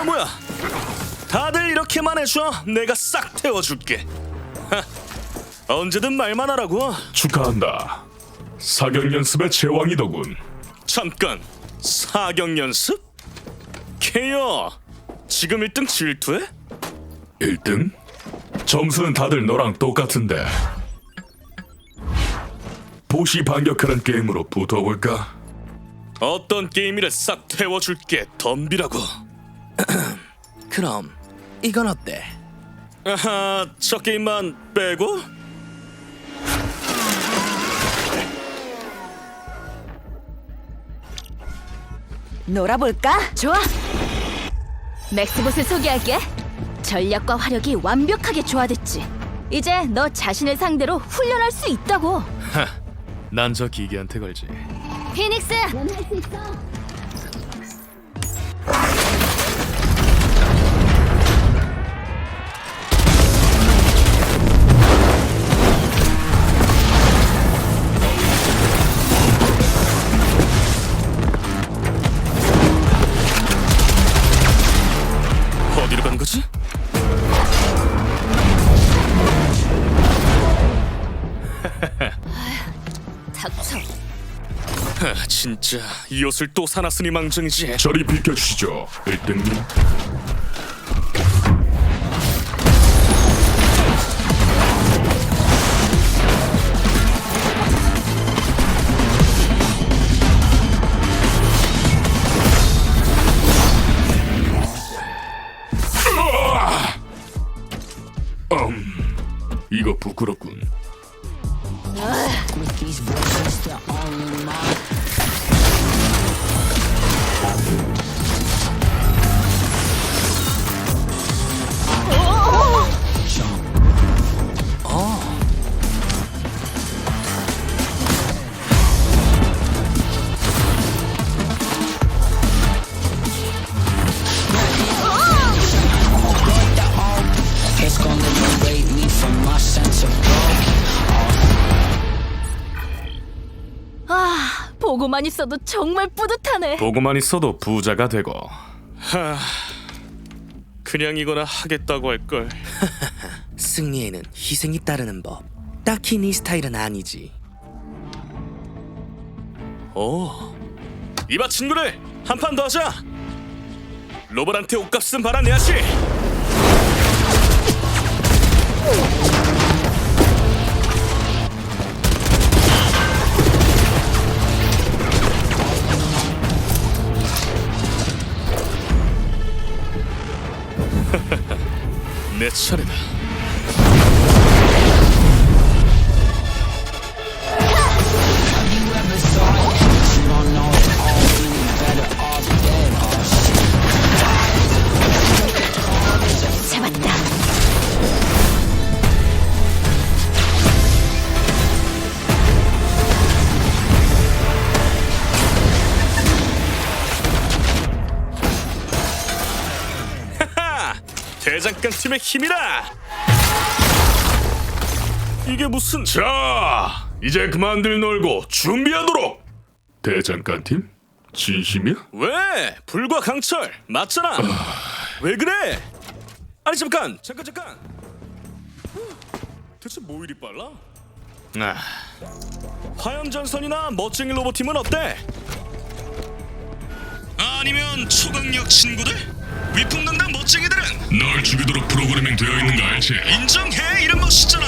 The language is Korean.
아 뭐야? 다들 이렇게만 해줘. 내가 싹 태워줄게. 하, 언제든 말만 하라고. 축하한다. 사격 연습의 제왕이더군. 잠깐 사격 연습? 케어 지금 1등 질투해? 1등? 점수는 다들 너랑 똑같은데. 보시 반격하는 게임으로 붙어볼까? 어떤 게임이를 싹 태워줄게 덤비라고 그럼 이건 어때? 아하 저 게임만 빼고? 놀아볼까? 좋아. 맥스봇을 소개할게. 전략과 화력이 완벽하게 조화됐지. 이제 너 자신을 상대로 훈련할 수 있다고. 난 저 기계한테 걸지 피닉스. 어. 어디로 간 거지? 닥쳐. 하, 진짜 이 옷을 또 사놨으니 망정이지 저리 비켜주시죠, 1등님. 이거 부끄럽군. 보고만 있어도 정말 뿌듯하네. 보고만 있어도 부자가 되고 하... 그냥 이거나 하겠다고 할 걸 승리에는 희생이 따르는 법. 딱히 네 스타일은 아니지. 오 이봐 친구들 한 판 더 하자 로봇한테 옷값은 받아내야지 내 차례다 you 대장간 팀의 힘이다. 이게 무슨 자, 이제 그만들 놀고 준비하도록. 대장간 팀? 진심이야? 왜? 불과 강철 맞잖아. 왜 그래? 아니 잠깐, 잠깐 잠깐. 대체 뭐 이리 빨라? 아, 화염 전선이나 멋쟁이 로봇 팀은 어때? 아니면 초강력 친구들? 위풍당당 멋쟁이들은 널 죽이도록 프로그래밍 되어 있는 거 알지? 인정해 이런 멋있잖아